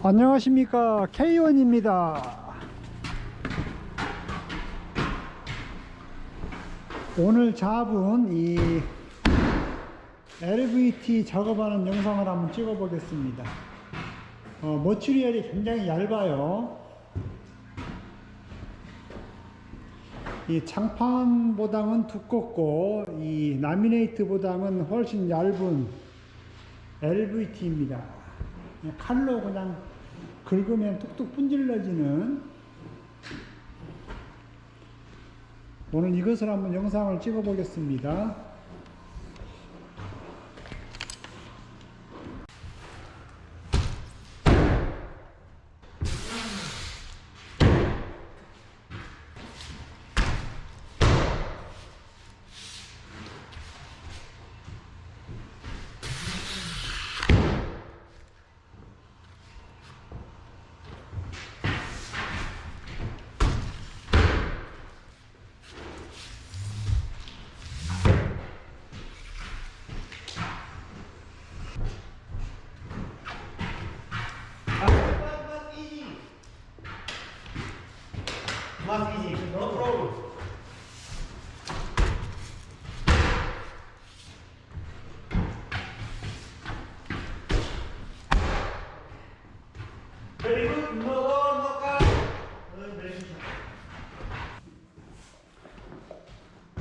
안녕하십니까. K1입니다. 오늘 잡은 이 LVT 작업하는 영상을 한번 찍어 보겠습니다. 어, 머추리얼이 굉장히 얇아요. 이 장판보다는 두껍고 이 라미네이트보다는 훨씬 얇은 LVT입니다. 칼로 그냥 긁으면 뚝뚝 분질러지는 오늘 이것을 한번 영상을 찍어 보겠습니다.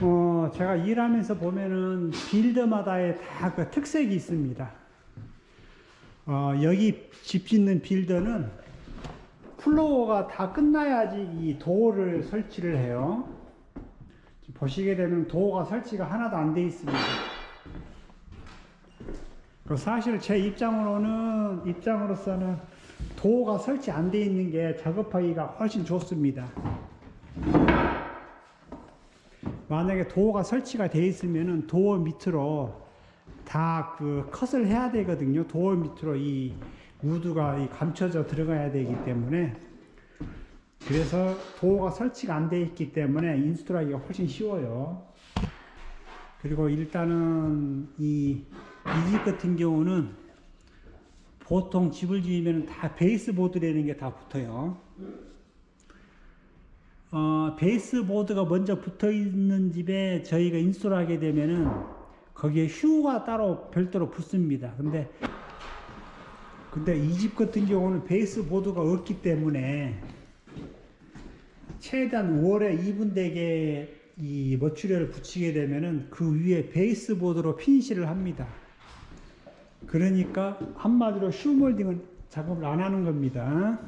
어, 제가 일하면서 보면은 빌더마다의 다 그 특색이 있습니다. 어, 여기 집 짓는 빌더는 플로어가 다 끝나야지 이 도어를 설치를 해요. 보시게 되면 도어가 설치가 하나도 안 돼 있습니다. 그 사실 제 입장으로는 입장으로서는 도어가 설치 안 돼 있는 게 작업하기가 훨씬 좋습니다. 만약에 도어가 설치가 돼 있으면은 도어 밑으로 다 그 컷을 해야 되거든요. 도어 밑으로 이 우드가 이 감춰져 들어가야 되기 때문에 그래서 도어가 설치가 안 돼 있기 때문에 인스톨하기가 훨씬 쉬워요. 그리고 일단은 이 이 집 같은 경우는 보통 집을 지으면 다 베이스 보드라는 게 다 붙어요. 어, 베이스보드가 먼저 붙어 있는 집에 저희가 인스톨하게 되면은 거기에 휴가 따로 별도로 붙습니다. 근데 근데 이 집 같은 경우는 베이스보드가 없기 때문에 최대한 월에 2분 되게 이 머추리얼을 붙이게 되면은 그 위에 베이스보드로 피니시를 합니다. 그러니까 한마디로 슈몰딩은 작업을 안 하는 겁니다.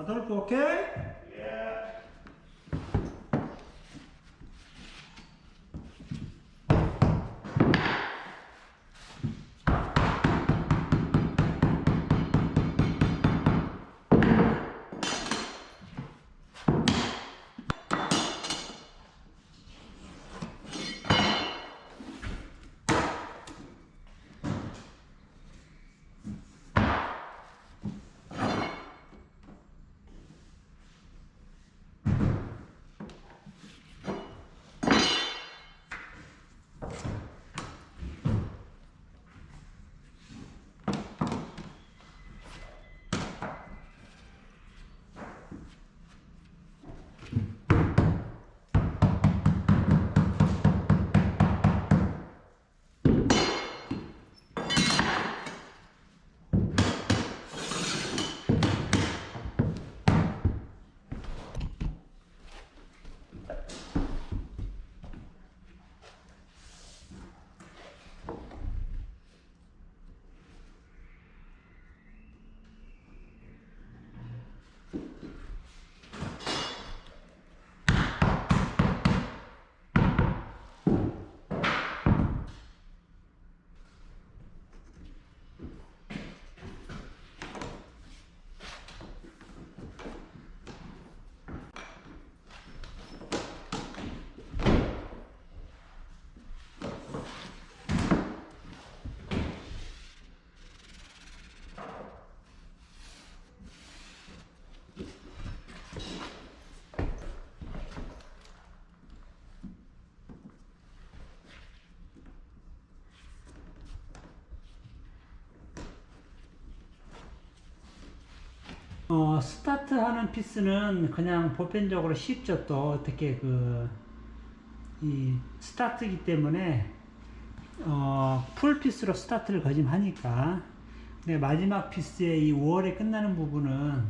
아돌 어, 스타트하는 피스는 그냥 보편적으로 쉽죠. 또 어떻게 그, 이 스타트이기 때문에 어, 풀 피스로 스타트를 거짐하니까. 근데 마지막 피스의 이 5월에 끝나는 부분은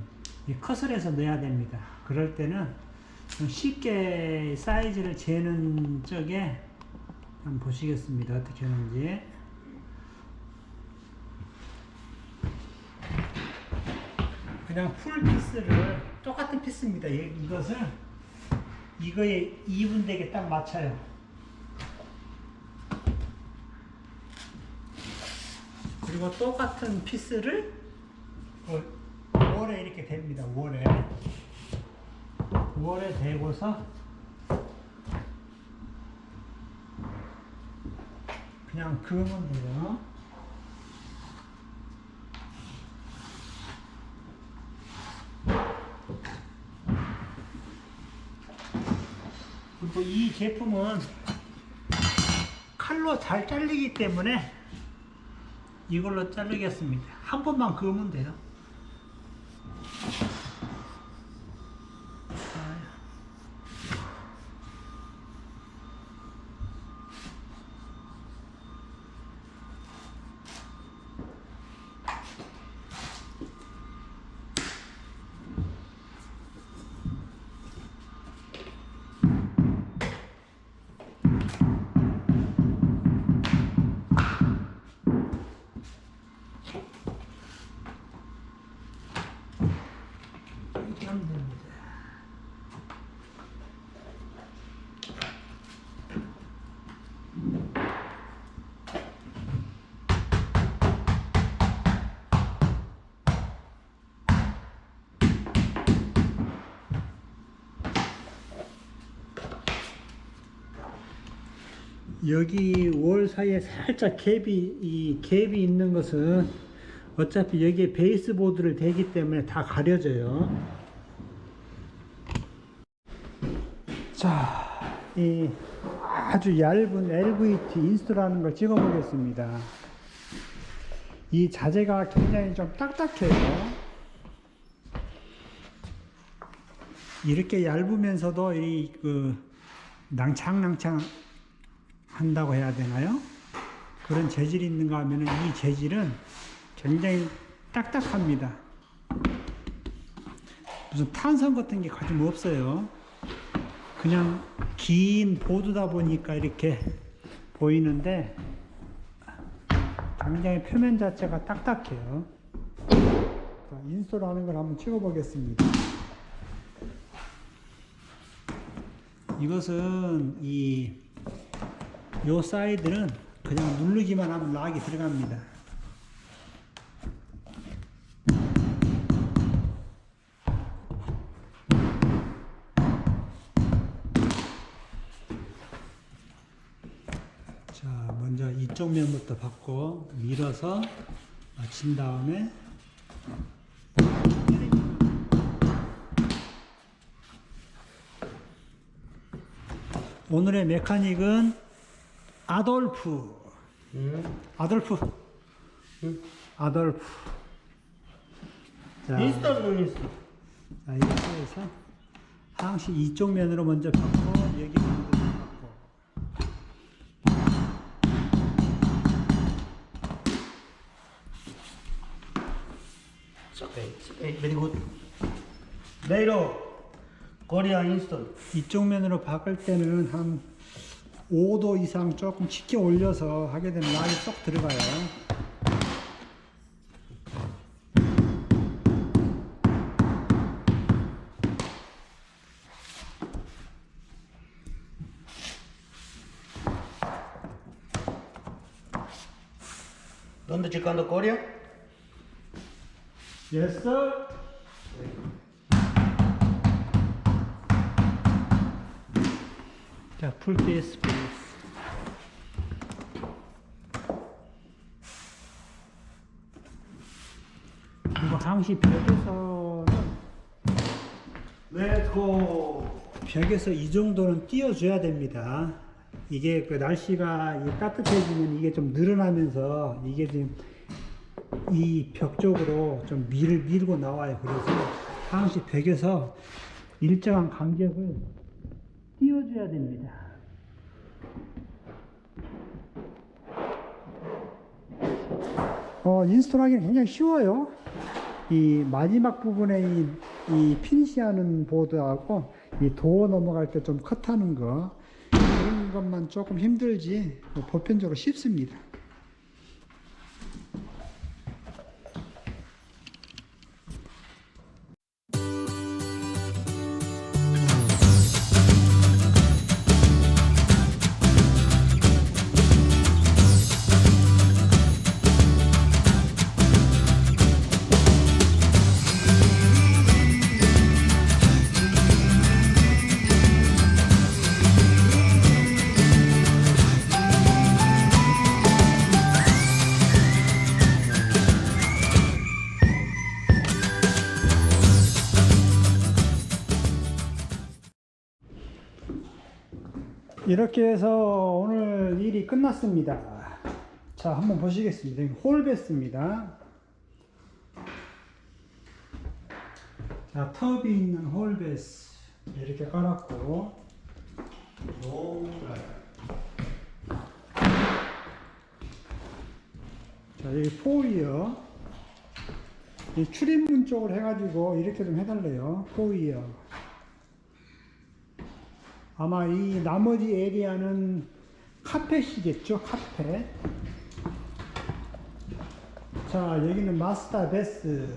이 해서 넣어야 됩니다. 그럴 때는 좀 쉽게 사이즈를 재는 쪽에 한번 보시겠습니다. 어떻게 하는지. 그냥 풀 피스를 똑같은 피스입니다. 이- 이것을 이거에 2분 되게 딱 맞춰요. 그리고 똑같은 피스를 5월에 이렇게 됩니다. 5월에 5월에 대고서 그냥 그으면 돼요. 그리고 이 제품은 칼로 잘 잘리기 때문에 이걸로 자르겠습니다. 한 번만 그으면 돼요. 여기 월 사이에 살짝 갭이 이 갭이 있는 것은 어차피 여기에 베이스 보드를 대기 때문에 다 가려져요. 자, 이 아주 얇은 LVT 인스트라는 걸 찍어 보겠습니다. 이 자재가 굉장히 좀 딱딱해요. 이렇게 얇으면서도 이 그 낭창낭창 한다고 해야 되나요? 그런 재질이 있는가 하면은 이 재질은 굉장히 딱딱합니다. 무슨 탄성 같은 게 가좀 없어요. 그냥 긴 보드다 보니까 이렇게 보이는데 굉장히 표면 자체가 딱딱해요. 자, 인솔하는 걸 한번 찍어 보겠습니다. 이것은 이 요 사이드는 그냥 누르기만 하면 락이 들어갑니다. 자, 먼저 이쪽 면부터 받고 밀어서 맞춘 다음에 오늘의 메카닉은 아돌프. 아돌프. 아돌프. 자, 인스타. 자 이렇게 해서 항시 이쪽 면으로 먼저 받고 여기 면으로 받고 very good. Nairo, Korea instant. 이쪽 면으로 바꿀 때는 한 5도 이상 조금 치켜 올려서 하게 되면 락이 쏙 들어가요. ¿Dónde checando Korea? Yes, sir. 자, 풀페이스 베이스. 이거 항시 벽에서는 go. 벽에서 이 정도는 띄워줘야 됩니다. 이게 그 날씨가 이게 따뜻해지면 이게 좀 늘어나면서 이게 지금 이 벽 쪽으로 좀 밀, 밀고 나와요. 그래서 항시 벽에서 일정한 간격을 띄워줘야 됩니다. 어, 인스톨하기는 굉장히 쉬워요. 이 마지막 부분에 이, 이 피니시하는 보드하고 이 도어 넘어갈 때 좀 컷하는 거 그런 것만 조금 힘들지 뭐 보편적으로 쉽습니다. 이렇게 해서 오늘 일이 끝났습니다. 자, 한번 보시겠습니다. 홀베스입니다. 자, 텁이 있는 홀베스 이렇게 깔았고 자, 여기 포이어 이 출입문 쪽을 해가지고 이렇게 좀 해달래요. 포이어 아마 이 나머지 에리아는 카펫이겠죠, 카펫. 자, 여기는 마스터 베스.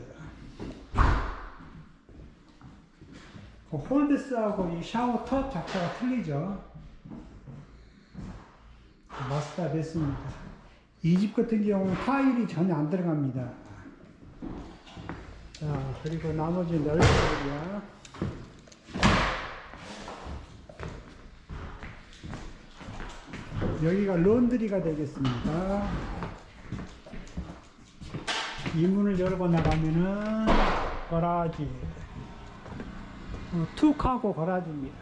그 홀베스하고 이 샤워 톱 자체가 틀리죠. 마스터 베스입니다. 이 집 같은 경우는 타일이 전혀 안 들어갑니다. 자, 그리고 나머지 에리아. 여기가 론드리가 되겠습니다. 이 문을 열고 나가면은 거라지. 어, 툭 하고 거라지입니다.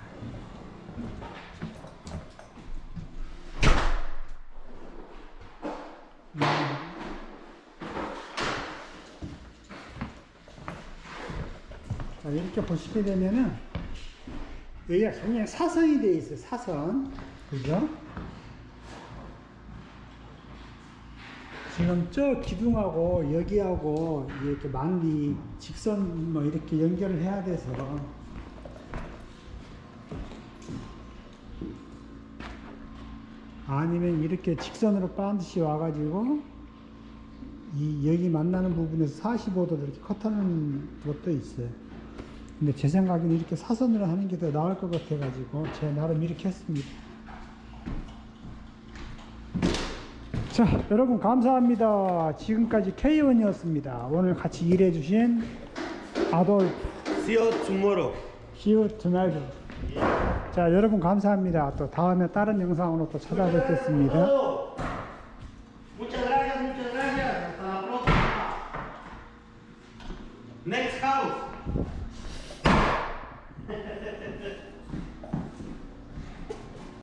음. 자, 이렇게 보시게 되면은 여기가 굉장히 사선이 되어 있어요. 사선. 그죠? 지금 저 기둥하고 여기하고 이렇게 만리 직선 뭐 이렇게 연결을 해야 돼서 아니면 이렇게 직선으로 반드시 와가지고 이 여기 만나는 부분에서 45도로 이렇게 컷하는 것도 있어요. 근데 제 생각에는 이렇게 사선으로 하는 게 더 나을 것 같아가지고 제 나름 이렇게 했습니다. 자, 여러분 감사합니다. 지금까지 K1이었습니다. 오늘 같이 일해주신 아돌프 See you tomorrow. 시우 투나이브. 자, 여러분 감사합니다. 또 다음에 다른 영상으로 또 찾아뵙겠습니다.